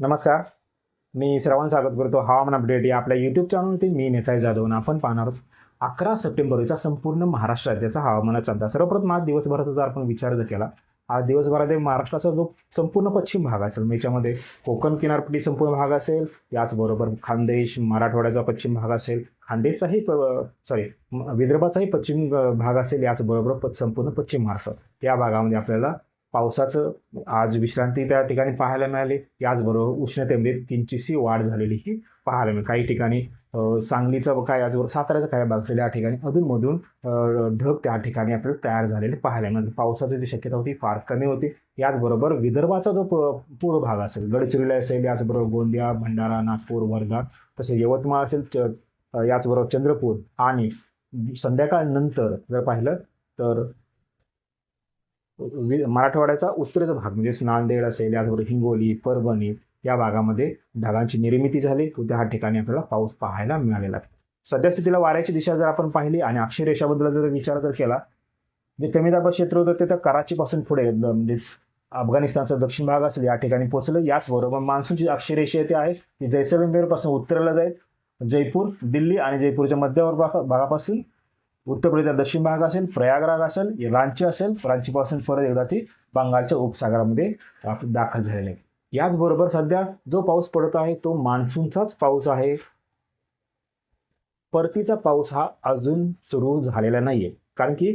नमस्कार. मी श्रवण स्वागत करतो. हवामान अपडेट या आपल्या यूट्यूब चॅनलवरती मी नेताय जाधव आपण पाहणार आहोत अकरा सप्टेंबरचा संपूर्ण महाराष्ट्र राज्याचा हवामानाचा अंदाज. सर्वप्रथम आज दिवसभराचा जर आपण विचार जर केला आज दिवसभरामध्ये महाराष्ट्राचा जो संपूर्ण पश्चिम भाग असेल मग याच्यामध्ये कोकण किनारपट्टी संपूर्ण भाग असेल याचबरोबर खानदेश मराठवाड्याचा पश्चिम भाग असेल खानदेशचाही सॉरी विदर्भाचाही पश्चिम भाग असेल याचबरोबर प संपूर्ण पश्चिम महाराष्ट्र. या भागामध्ये आपल्याला पावसाचं आज विश्रांती त्या ठिकाणी पाहायला मिळाली. याचबरोबर उष्णतेमध्ये किंचितशी वाढ झालेली ही पाहायला मिळेल. काही ठिकाणी सांगलीचं काय याचबरोबर साताऱ्याचा काय भाग असेल या ठिकाणी अधूनमधून ढग त्या ठिकाणी आपल्याला तयार झालेले पाहायला मिळाले. पावसाची जी शक्यता होती फार कमी होती. याचबरोबर विदर्भाचा जो प- पूर्व भाग असेल गडचिरोली असेल याचबरोबर गोंदिया भंडारा नागपूर वर्धा तसेच यवतमाळ असेल च याचबरोबर चंद्रपूर आणि संध्याकाळनंतर जर पाहिलं तर मराठवाड्याचा उत्तरेचा भाग म्हणजेच नांदेड असेल याचबरोबर हिंगोली परभणी या भागामध्ये ढगांची निर्मिती झाली. व त्या ठिकाणी आपल्याला पाऊस पाहायला मिळालेला आहे. सध्या स्थितीला वाऱ्याची दिशा जर आपण पाहिली आणि अक्षरेषाबद्दल जर विचार जर केला जे कमी दाबात क्षेत्र होतं ते तर कराचीपासून पुढे म्हणजेच अफगाणिस्तानचा दक्षिण भाग असेल या ठिकाणी पोहोचलं. याचबरोबर मान्सूनची अक्षरेषा येते आहे ती जैसलमेरपासून उत्तरेला जाईल. जयपूर दिल्ली आणि जयपूरच्या मध्यावर भागापासून उत्तर प्रदेशचा दक्षिण भाग असेल प्रयागराग असेल रांची असेल रांचीपासून परत एकदा ती बंगालच्या उपसागरामध्ये दाखल झालेले आहे याचबरोबर सध्या जो पाऊस पडत आहे तो मान्सूनचाच पाऊस आहे. परतीचा पाऊस हा अजून सुरू झालेला नाहीये. कारण की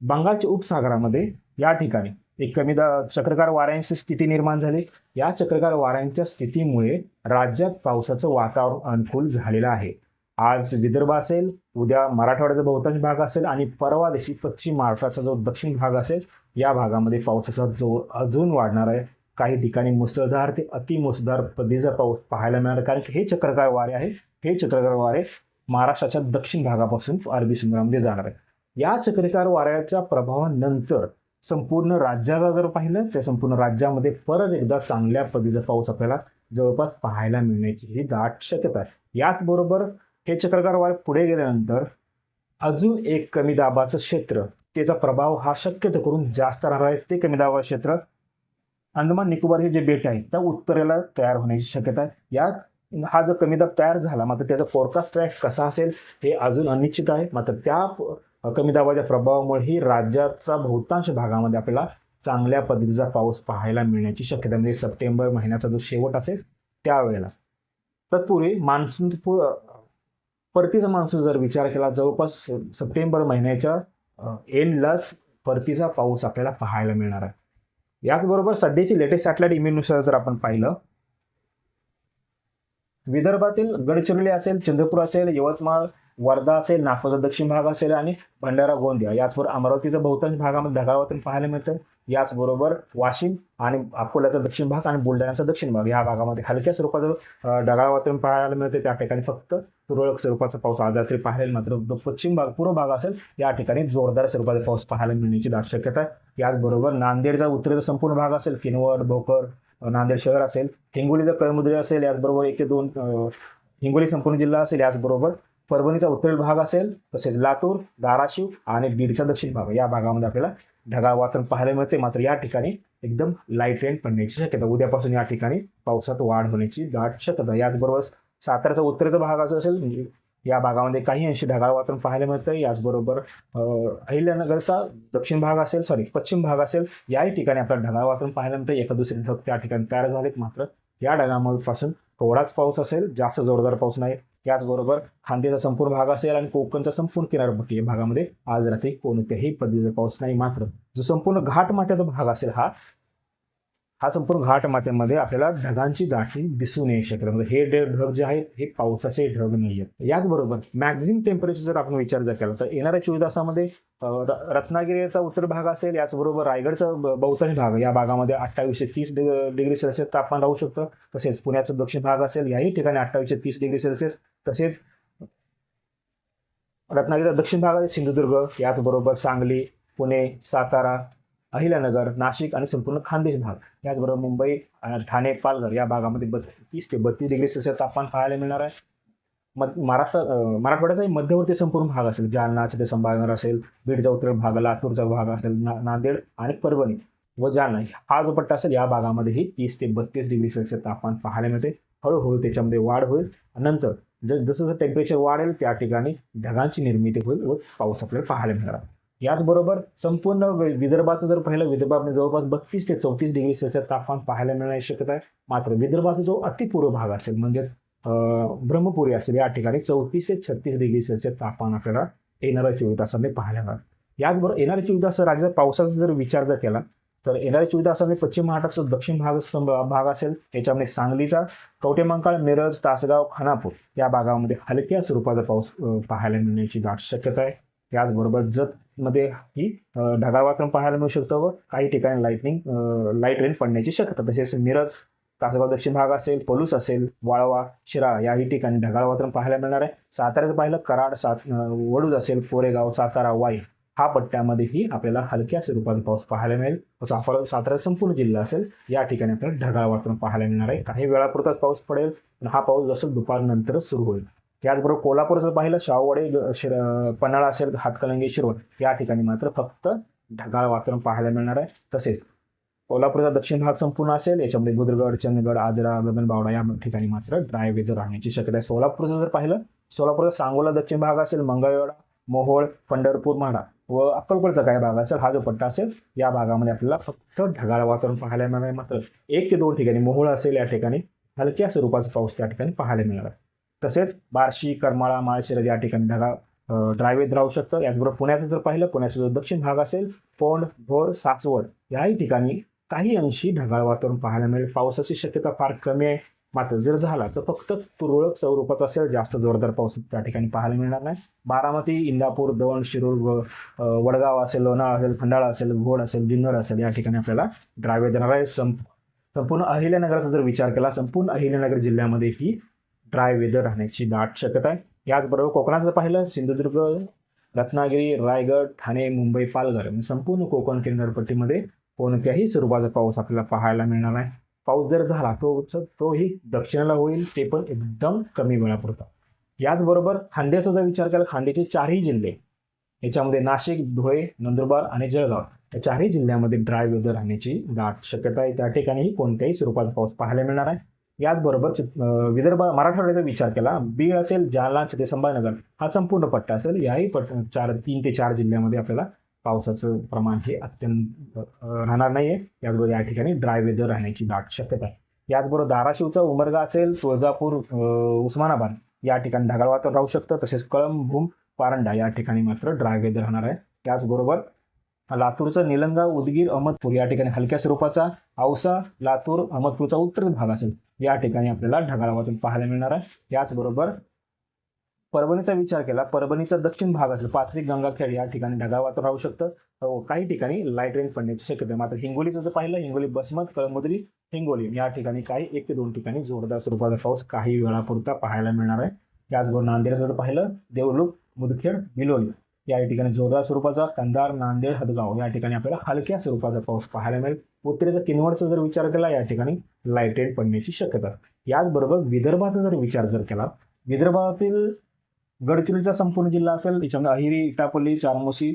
बंगालच्या उपसागरामध्ये या ठिकाणी एक कमी चक्रकार वाऱ्यांची स्थिती निर्माण झाली. या चक्रकार वाऱ्यांच्या स्थितीमुळे राज्यात पावसाचं वातावरण अनुकूल झालेलं आहे. आज विदर्भ असेल उद्या मराठवाड्याचा बहुतांश भाग असेल आणि परवा दिवशी पश्चिम महाराष्ट्राचा जो दक्षिण भाग असेल या भागामध्ये पावसाचा जो अजून वाढणार आहे. काही ठिकाणी मुसळधार ते अतिमुसळधार पदीचा पाऊस पाहायला मिळणार कारण की हे चक्रकार वारे आहे. हे चक्रकार वारे महाराष्ट्राच्या दक्षिण भागापासून अरबी समुद्रामध्ये जाणार आहे या चक्रकार वाऱ्याच्या प्रभावानंतर संपूर्ण राज्याला जर पाहिलं तर संपूर्ण राज्यामध्ये परत एकदा चांगल्या पदीचा पाऊस आपल्याला जवळपास पाहायला मिळण्याची ही दाट शक्यता आहे. याचबरोबर हे चक्रकार वारे पुढे गेल्यानंतर अजून एक कमी दाबाचं क्षेत्र त्याचा प्रभाव हा शक्यतो करून जास्त राहणार आहे. ते कमी दाबाचं क्षेत्र अंदमान निकोबारचे जे बेट आहेत त्या उत्तरेला तयार होण्याची शक्यता आहे. या हा जो कमी दाब तयार झाला मात्र त्याचा फोरकास्ट ट्रॅक कसा असेल हे अजून अनिश्चित आहे. मात्र त्या कमी दाबाच्या प्रभावामुळेही राज्याचा बहुतांश भागामध्ये आपल्याला चांगल्या पद्धतीचा पाऊस पाहायला मिळण्याची शक्यता म्हणजे सप्टेंबर महिन्याचा जो शेवट असेल त्यावेळेला. तत्पूर्वी मान्सून परतीचा मान्सून जर विचार केला जवळपास सप्टेंबर महिन्याच्या एंडलाच परतीचा पाऊस आपल्याला पाहायला मिळणार आहे. याचबरोबर सध्याची लेटेस्ट सॅटेलाइट इमेजनुसार जर आपण पाहिलं विदर्भातील गडचिरोली असेल चंद्रपूर असेल यवतमाळ वर्धा असेल नागपूरचा दक्षिण भाग असेल आणि भंडारा गोंदिया. याचबरोबर अमरावतीचा बहुतांश भागामध्ये ढगाळवातून पाहायला मिळतं याचबरोबर वाशिम आणि अकोल्याचा दक्षिण भाग आणि बुलढाण्याचा दक्षिण भाग. या भागामध्ये हलक्या स्वरूपाचं अं, ढगाळ वातावरण पाहायला मिळते त्या ठिकाणी फक्त तुरळक स्वरूपाचा पाऊस आज रात्री पाहायला मात्र पश्चिम भाग पूर्व भाग असेल या ठिकाणी जोरदार स्वरूपाचा पाऊस पाहायला मिळण्याची दाट शक्यता आहे. याचबरोबर नांदेडचा उत्तरेचा संपूर्ण भाग असेल किनवट भोकर नांदेड शहर असेल हिंगोलीचा कळमुद्री असेल याचबरोबर एक ते दोन हिंगोली संपूर्ण जिल्हा असेल याचबरोबर परभणीचा उत्तरेल भाग असेल तसेच लातूर धाराशिव आणि बीडचा दक्षिण भाग. या भागामध्ये आपल्याला ढगाळ वातावरण पाहायला मिळते. मात्र या ठिकाणी एकदम लाइट रेन पडण्याची शक्यता. उद्यापासून या ठिकाणी पावसात वाढ होण्याची दाट शक्यता. याचबरोबर साताऱ्याचा उत्तरेचा भाग असं असेल म्हणजे या भागामध्ये काही अंशी ढगाळ वातावरण पाहायला मिळतं याचबरोबर अहिल्यानगरचा दक्षिण भाग असेल सॉरी पश्चिम भाग असेल याही ठिकाणी आपल्याला ढगाळ वातावरण पाहायला मिळतं एका दुसरे ढग त्या ठिकाणी तयार झालेत मात्र या ढगांपासून थोडाच पाऊस असेल जास्त जोरदार पाऊस नाही. याचबरोबर खांदेचा संपूर्ण भाग असेल आणि कोकणचा संपूर्ण किनारपट्टी या भागामध्ये आज रात्री कोणत्याही पद्धतीचा पाऊस नाही मात्र. जो संपूर्ण घाटमाट्याचा भाग असेल हा हा संपूर्ण घाट मातेमध्ये आपल्याला ढगांची दाटी दिसून येऊ शकते म्हणजे हे डे- ढग जे आहेत हे पावसाचे ढग नाही आहेत. याचबरोबर मॅक्झिमम टेम्परेचर जर आपण विचार जर केला तर येणाऱ्या चोवीस तासामध्ये र- रत्नागिरीचा उत्तर भाग असेल याचबरोबर रायगडचा बहुतांश भाग या भागामध्ये अठ्ठावीसशे तीस डिग्री सेल्सिअस तापमान राहू शकतं. तसेच पुण्याचा दक्षिण भाग असेल याही ठिकाणी अठ्ठावीसशे तीस डिग्री सेल्सिअस. तसेच रत्नागिरीचा दक्षिण भाग सिंधुदुर्ग याचबरोबर सांगली पुणे सातारा अहिल्यानगर नाशिक आणि संपूर्ण खानदेश भाग. याचबरोबर मुंबई ठाणे पालघर या भागामध्ये बत तीस ते बत्तीस डिग्री सेल्सिअस तापमान पाहायला मिळणार आहे. मग महाराष्ट्र मराठवाड्याचाही मध्यवर्ती संपूर्ण भाग असेल. जालना छत्रपती संभाजीनगर असेल बीडचा उत्तर भाग लातूरचा भाग असेल ना नांदेड आणि परभणी व जालना. हा जो पट्टा असेल या भागामध्येही तीस ते बत्तीस डिग्री सेल्सिअस तापमान पाहायला मिळते. हळूहळू त्याच्यामध्ये वाढ होईल. नंतर जस जसं जसं टेम्परेचर वाढेल त्या ठिकाणी ढगांची निर्मिती होईल व पाऊस आपल्याला पाहायला मिळणार याचबरोबर संपूर्ण विदर्भाचं जर पाहिलं विदर्भामध्ये जवळपास बत्तीस ते चौतीस डिग्री सेल्सिअस तापमान पाहायला मिळण्याची शक्यता आहे. मात्र विदर्भाचा जो अतिपूर्व भाग असेल म्हणजे ब्रह्मपुरी असेल या ठिकाणी चौतीस ते छत्तीस डिग्री सेल्सिअस तापमान आपल्याला येणाऱ्या चोवीस तासामध्ये पाहायला मिळणार. याचबरोबर येणाऱ्या चोवीस तास राज्यात पावसाचा जर विचार जर केला तर येणाऱ्या चोवीस तासामध्ये पश्चिम महाराष्ट्राचा दक्षिण भाग भाग असेल त्याच्यामध्ये सांगलीचा कवटेमंकाळ मिरज तासगाव खानापूर या भागामध्ये हलक्या स्वरूपाचा पाऊस पाहायला मिळण्याची दाट शक्यता आहे. याचबरोबर जतमध्ये ही ढगाळ वातावरण पाहायला मिळू शकतं व काही ठिकाणी लाईटनिंग लाइट रेन पडण्याची शक्यता. तसेच मिरज तासगाव दक्षिण भाग असेल पलूस असेल वाळवा शिराळा याही ठिकाणी ढगाळ वातावरण पाहायला मिळणार आहे. साताऱ्याचं पाहिलं कराड सात वडूज असेल कोरेगाव सातारा वाई हा पट्ट्यामध्येही आपल्याला हलक्या स्वरूपात पाऊस पाहायला मिळेल. व सातारा सातारा संपूर्ण जिल्हा असेल या ठिकाणी आपल्याला ढगाळ वातावरण पाहायला मिळणार आहे. काही वेळापुरताच पाऊस पडेल हा पाऊस जसं दुपारनंतरच सुरू होईल. त्याचबरोबर कोल्हापूरचं पाहिलं शाहूवाडी शिर पन्हाळा असेल हातकलंगी शिरवळ या ठिकाणी मात्र फक्त ढगाळ वातावरण पाहायला मिळणार आहे. तसेच कोल्हापूरचा दक्षिण भाग संपूर्ण असेल याच्यामध्ये बुद्रगड चंदगड आजरा गगनबावडा या ठिकाणी मात्र ड्राय वेदर राहण्याची शक्यता आहे. सोलापूरचं जर पाहिलं सोलापूरचा सांगोला दक्षिण भाग असेल मंगळवेढा मोहोळ पंढरपूर म्हाडा व अक्कलकोटचा काही भाग असेल हा जो पट्टा असेल या भागामध्ये आपल्याला फक्त ढगाळ वातावरण पाहायला मिळणार आहे. मात्र एक ते दोन ठिकाणी मोहोळ असेल या ठिकाणी हलक्या स्वरूपाचा पाऊस त्या ठिकाणी पाहायला मिळणार आहे. तसेच बार्शी करमाळा माळशिरस या ठिकाणी ढगाळ ड्रायवेत राहू शकतं. याचबरोबर पुण्याचं जर पाहिलं पुण्याचा जो दक्षिण भाग असेल पोंड भोर सासवड याही ठिकाणी काही अंशी ढगाळ वातावरण पाहायला मिळेल. पावसाची शक्यता फार कमी आहे. मात्र जर झाला तर फक्त तुरळक स्वरूपाचा असेल जास्त जोरदार पाऊस त्या ठिकाणी पाहायला मिळणार नाही. बारामती इंदापूर दौंड शिरूर व वडगाव असेल लोणाळा असेल खंडाळा असेल घोड असेल जुन्नर असेल या ठिकाणी आपल्याला ड्रायवे देणार आहे. संपूर्ण अहिल्यानगराचा जर विचार केला संपूर्ण अहिल्यानगर जिल्ह्यामध्ये ही ड्राय वेदर राहण्याची दाट शक्यता आहे. याचबरोबर कोकणाचं पाहिलं सिंधुदुर्ग रत्नागिरी रायगड ठाणे मुंबई पालघर म्हणजे संपूर्ण कोकण किनारपट्टीमध्ये कोणत्याही स्वरूपाचा पाऊस आपल्याला पाहायला मिळणार आहे पाऊस जर झाला तो तोही दक्षिणेला होईल ते पण एकदम कमी वेळापुरता. याचबरोबर खांद्याचा जर विचार केला खांद्याचे चारही जिल्हे याच्यामध्ये नाशिक धुळे नंदुरबार आणि जळगाव या चारही जिल्ह्यामध्ये ड्राय वेदर राहण्याची दाट शक्यता आहे. त्या ठिकाणीही कोणत्याही स्वरूपाचा पाऊस पाहायला मिळणार आहे याचबरोबर विदर्भ मराठवाड्याचा विचार केला. बीड असेल जालना छत्रपती संभाजीनगर हा संपूर्ण पट्टा असेल. याही पट चार तीन ते चार जिल्ह्यामध्ये आपल्याला पावसाचं प्रमाण हे अत्यंत राहणार नाही आहे याचबरोबर या ठिकाणी ड्राय वेदर राहण्याची दाट शक्यता आहे. याचबरोबर धाराशिवचा उमरगा असेल तुळजापूर उस्मानाबाद या ठिकाणी ढगाळ वातावरण राहू शकतं. तसेच कळंब भूम पारंडा या ठिकाणी मात्र ड्राय वेदर राहणार आहे. त्याचबरोबर लातूरचा निलंगा उदगीर अहमदपूर या ठिकाणी हलक्या स्वरूपाचा औसा लातूर अहमदपूरचा उत्तर भाग असेल. या ठिकाणी आपल्याला ढगाळ पाहायला मिळणार आहे. याचबरोबर परभणीचा विचार केला परभणीचा दक्षिण भाग असेल पाथरी गंगाखेड या ठिकाणी ढगाळ वातावरण राहू शकतं. काही ठिकाणी लाइट रेन पडण्याची शक्यता मात्र हिंगोलीचं जर पाहिलं हिंगोली बसमत कळमुद्री हिंगोली या ठिकाणी काही एक ते दोन ठिकाणी जोरदार स्वरूपाचा पाऊस काही वेळापुरता पाहायला मिळणार आहे. त्याचबरोबर नांदेडचं जर पाहिलं देवलूक मुदखेड बिलोली या ठिकाणी जोरदार स्वरूपाचा कंधार नांदेड हदगाव या ठिकाणी आपल्याला हलक्या स्वरूपाचा पाऊस पाहायला मिळेल. उत्तरेचा किनवडचा जर विचार केला या ठिकाणी लाइट रेन पडण्याची शक्यता. याचबरोबर विदर्भाचा जर विचार जर केला विदर्भातील गडचिरोलीचा संपूर्ण जिल्हा असेल त्याच्यामध्ये अहिरी इटापल्ली चारमोशी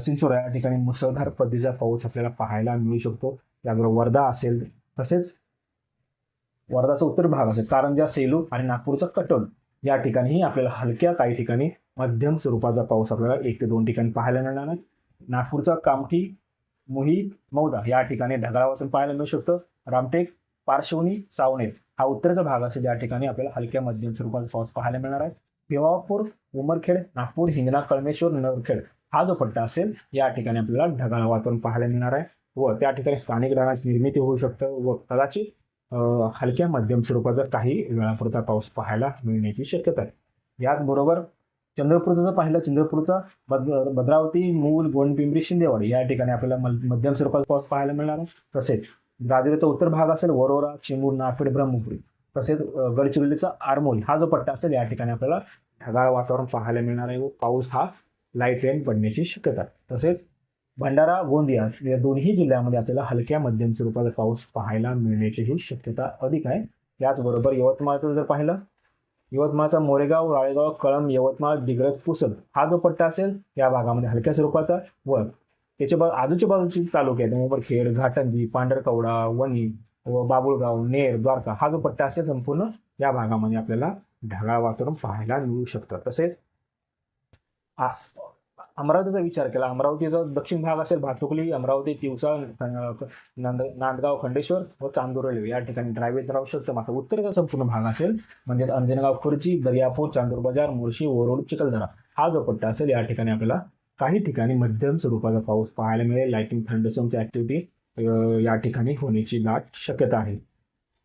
सिंचोरा या ठिकाणी मुसळधार पद्धतीचा पाऊस आपल्याला पाहायला मिळू शकतो. त्याबरोबर वर्धा असेल तसेच वर्धाचा उत्तर भाग असेल कारंजा सेलू आणि नागपूरचा कटोल. या ठिकाणीही आपल्याला हलक्या काही ठिकाणी मध्यम स्वरूपाचा पाऊस आपल्याला एक ते दोन ठिकाणी पाहायला मिळणार आहे. नागपूरचा कामठी मोही मौदा या ठिकाणी ढगाळावरून पाहायला मिळू शकतं. रामटेक पार्श्वनी सावनेर हा उत्तरचा भाग असेल या ठिकाणी आपल्याला हलक्या मध्यम स्वरूपाचा पाऊस पाहायला मिळणार आहे. भिवापूर उमरखेड नागपूर हिंगणा कळमेश्वर नरखेड हा जो पट्टा असेल या ठिकाणी आपल्याला ढगाळ वातावरण पाहायला मिळणार आहे. व त्या ठिकाणी स्थानिक ढगाची निर्मिती होऊ शकतं व कदाचित हलक्या मध्यम स्वरूपाचा काही वेळापुरता पाऊस पाहायला मिळण्याची शक्यता आहे. याचबरोबर चंद्रपूरचं जर पाहिलं चंद्रपूरचा बद भद्रावती मूल गोंडपिंपरी शिंदेवाडी या ठिकाणी आपल्याला मध्यम स्वरूपाचा पाऊस पाहायला मिळणार आहे. तसेच दादरीचा उत्तर भाग असेल वरोरा चिमूर नाफेड ब्रह्मपुरी. तसेच गडचिरोलीचा आरमोली हा जो पट्टा असेल या ठिकाणी आपल्याला ढगाळ वातावरण पाहायला मिळणार आहे व पाऊस हा लाइट रेन पडण्याची शक्यता आहे. तसेच भंडारा गोंदिया या दोन्ही जिल्ह्यामध्ये आपल्याला हलक्या मध्यम स्वरूपाचा पाऊस पाहायला मिळण्याचीही शक्यता अधिक आहे. याचबरोबर यवतमाळचं जर पाहिलं यवतमाळचा मोरेगाव राळेगाव कळंब यवतमाळ दिग्रज पुसद हा जो पट्टा असेल या भागामध्ये हलक्या स्वरूपाचा व त्याच्या बा आजूच्या बाजूची तालुके आहेत. उंबरखेड घाटंजी पांढरकवडा वणी व बाबुळगाव नेर द्वारका हा जो पट्टा असेल संपूर्ण या भागामध्ये आपल्याला ढगाळ वातावरण पाहायला मिळू शकतं. तसेच अमरावतीचा विचार केला. अमरावतीचा दक्षिण भाग असेल भातुकली अमरावती तिवसा नांद नांदगाव खंडेश्वर व चांदूर रेल्वे या ठिकाणी ड्रायव्हे राहू शकतं. मात्र उत्तरेचा संपूर्ण भाग असेल म्हणजे अंजनगाव खुर्ची दर्यापूर चांदूर बाजार मुळशी ओरोड चिखलदरा हा जो पट्टा असेल या ठिकाणी आपल्याला काही ठिकाणी मध्यम स्वरूपाचा पाऊस पाहायला मिळेल. लाईटिंग थंडसमची ऍक्टिव्हिटी या ठिकाणी होण्याची दाट शक्यता आहे.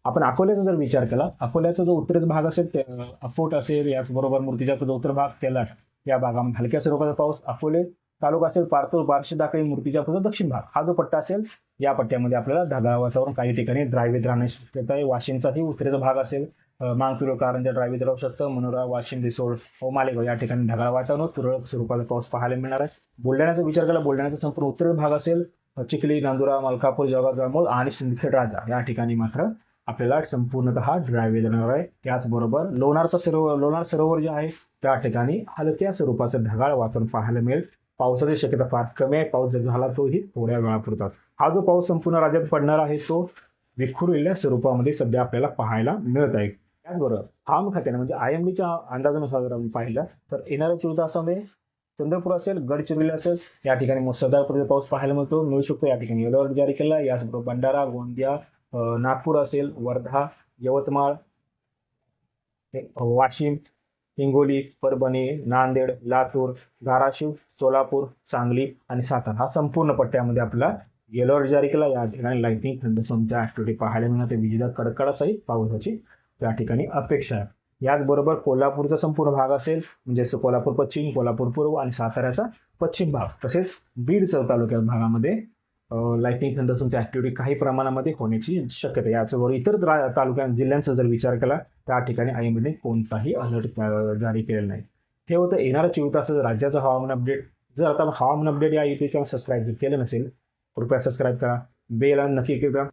आपण अकोल्याचा जर विचार केला अकोल्याचा जो उत्तरेचा भाग असेल ते, अं, अकोट असेल याचबरोबर मूर्तीचा जो उत्तर भाग तेलाट या भागामध्ये हलक्या स्वरूपाचा पाऊस अकोले तालुका असेल पारतूर बार्शी दाखले मूर्तिजापूरचा दक्षिण भाग. हा जो पट्टा असेल या पट्ट्यामध्ये आपल्याला ढगाळ वातावरण काही ठिकाणी ड्रायवेत राहण्याची शक्यता आहे. वाशिमचाही उत्तरेचा भाग असेल अं, मांगतुर कारंजा ड्रायवेत राहू शकतं. मनोरा वाशिम रिसोड व मालेगाव या ठिकाणी ढगाळ वातावरण तुरळक स्वरूपाचा पाऊस पाहायला मिळणार आहे. बुलढाण्याचा विचार केला बुलढाण्याचा संपूर्ण उत्तर भाग असेल चिखली नांदुरा मलकापूर जळगाव जामोद आणि सिंदखेड राजा या ठिकाणी मात्र आपल्याला संपूर्णतः ड्रायवे जाणार आहे. त्याचबरोबर लोणारचा सरोवर लोणार सरोवर जे आहे त्या ठिकाणी हलक्या स्वरूपाचं ढगाळ वातावरण पाहायला मिळेल. पावसाची शक्यता फार कमी आहे. पाऊस जर झाला तोही थोड्या वेळापुरताच. हा जो पाऊस संपूर्ण राज्यात पडणार आहे तो विखुरलेल्या स्वरूपामध्ये सध्या आपल्याला पाहायला मिळत आहे. त्याचबरोबर हवामान खात्याने म्हणजे आय एम डीच्या अंदाजानुसार जर आपण पाहिलं तर येणाऱ्या चोवीस तासामध्ये चंद्रपूर असेल गडचिरोली असेल या ठिकाणी मुसळधार पर्यंत पाऊस पाहायला मिळतो. मिळू शकतो या ठिकाणी येलो अलर्ट जारी केला. याचबरोबर भंडारा गोंदिया नागपूर असेल वर्धा यवतमाळ वाशिम हिंगोली परभणी नांदेड लातूर धाराशिव सोलापूर सांगली आणि सातारा. हा संपूर्ण पट्ट्यामध्ये आपला येलो जारी केला. या ठिकाणी लाईटिंग थंडसमच्या ऍक्टिव्हिटी पाहायला मिळणार विजेदार कडकडासहित पावसाची त्या ठिकाणी अपेक्षा आहे. याचबरोबर कोल्हापूरचा संपूर्ण भाग असेल म्हणजे कोल्हापूर पश्चिम कोल्हापूर पूर्व आणि साताऱ्याचा पश्चिम भाग. तसेच बीडचा तालुक्यात भागामध्ये लाईटिंग थंडरसमची ऍक्टिव्हिटी काही प्रमाणामध्ये होण्याची शक्यता आहे. याचबरोबर इतर रा- तालुक्या जिल्ह्यांचा जर विचार केला त्या ठिकाणी आईमध्ये कोणताही अलर्ट जारी केलेला नाही. हे होतं येणाऱ्या चोवीस तासाचं राज्याचं हवामान अपडेट जर आता हवामान अपडेट या युट्यूब चॅनल सबस्क्राईब जर केलं नसेल कृपया सबस्क्राईब करा. बेल आणि नक्की करा.